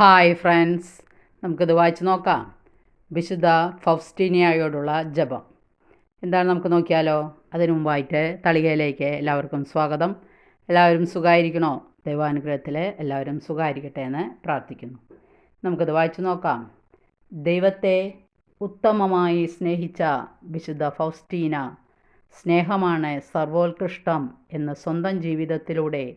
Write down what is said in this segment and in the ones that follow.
Hi friends നമുക്കിത് വായിച്ചു നോക്കാം. വിശുദ്ധ ഫൗസ്റ്റീനിയായോടുള്ള ജപം. എന്താണ് നമുക്ക് നോക്കിയാലോ? അതിനു മുമ്പായിട്ട് തളികയിലേക്ക് എല്ലാവർക്കും സ്വാഗതം. എല്ലാവരും സുഖമായിരിക്കണോ ദൈവാനുഗ്രഹത്തിൽ എല്ലാവരും സുഖമായിരിക്കട്ടെ എന്ന് പ്രാർത്ഥിക്കുന്നു. നമുക്കത് വായിച്ചു നോക്കാം. ദൈവത്തെ ഉത്തമമായി സ്നേഹിച്ച വിശുദ്ധ ഫൗസ്റ്റീന സ്നേഹമാണ് സർവോത്കൃഷ്ടം എന്ന് സ്വന്തം ജീവിതത്തിലൂടെ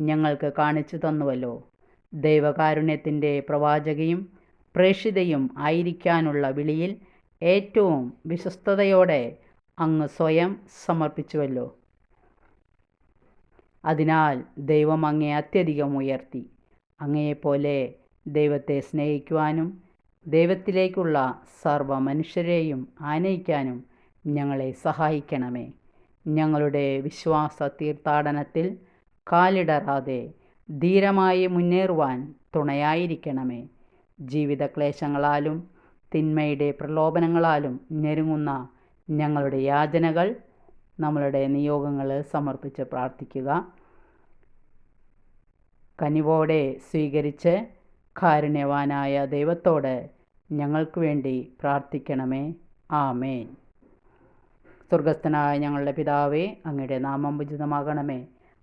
ഞങ്ങൾക്ക് കാണിച്ചു തന്നുവല്ലോ. ദൈവകാരുണ്യത്തിന്റെ പ്രവാചകയും പ്രേഷിതയും ആയിരിക്കാനുള്ള വിളിയിൽ ഏറ്റവും വിശ്വസ്തയോടെ അങ്ങ് സ്വയം സമർപ്പിച്ചുവല്ലോ. അതിനാൽ ദൈവം അങ്ങേ അത്യധികം ഉയർത്തി. അങ്ങയെപ്പോലെ ദൈവത്തെ സ്നേഹിക്കുവാനും ദൈവത്തിലേക്കുള്ള സർവ മനുഷ്യരെയും ആനയിക്കാനും ഞങ്ങളെ സഹായിക്കണമേ. ഞങ്ങളുടെ വിശ്വാസ തീർത്ഥാടനത്തിൽ കാലിടറാതെ ധീരമായി മുന്നേറുവാൻ തുണയായിരിക്കണമേ. ജീവിതക്ലേശങ്ങളാലും തിന്മയുടെ പ്രലോഭനങ്ങളാലും ഞെരുങ്ങുന്ന ഞങ്ങളുടെ യാചനകൾ നമ്മളുടെ നിയോഗങ്ങൾ സമർപ്പിച്ച് പ്രാർത്ഥിക്കുക. കനിവോടെ സ്വീകരിച്ച് കാരുണ്യവാനായ ദൈവത്തോട് ഞങ്ങൾക്ക് വേണ്ടി പ്രാർത്ഥിക്കണമേ. ആമേൻ. സ്വർഗസ്ഥനായ ഞങ്ങളുടെ പിതാവേ അങ്ങയുടെ നാമം ഉചിതമാകണമേ.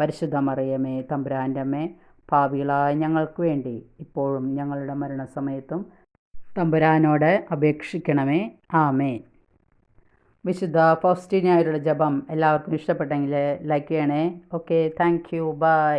പരിശുദ്ധ മറിയമേ തമ്പുരാന്റെ അമ്മേ ഭാവികളായ ഞങ്ങൾക്ക് വേണ്ടി ഇപ്പോഴും ഞങ്ങളുടെ മരണസമയത്തും തമ്പുരാനോട് അപേക്ഷിക്കണമേ. ആമേ വിശുദ്ധ ഫൗസ്റ്റിനായുള്ള ജപം എല്ലാവർക്കും ഇഷ്ടപ്പെട്ടെങ്കിൽ ലൈക്ക് ചെയ്യണേ. Okay thank you. ബൈ.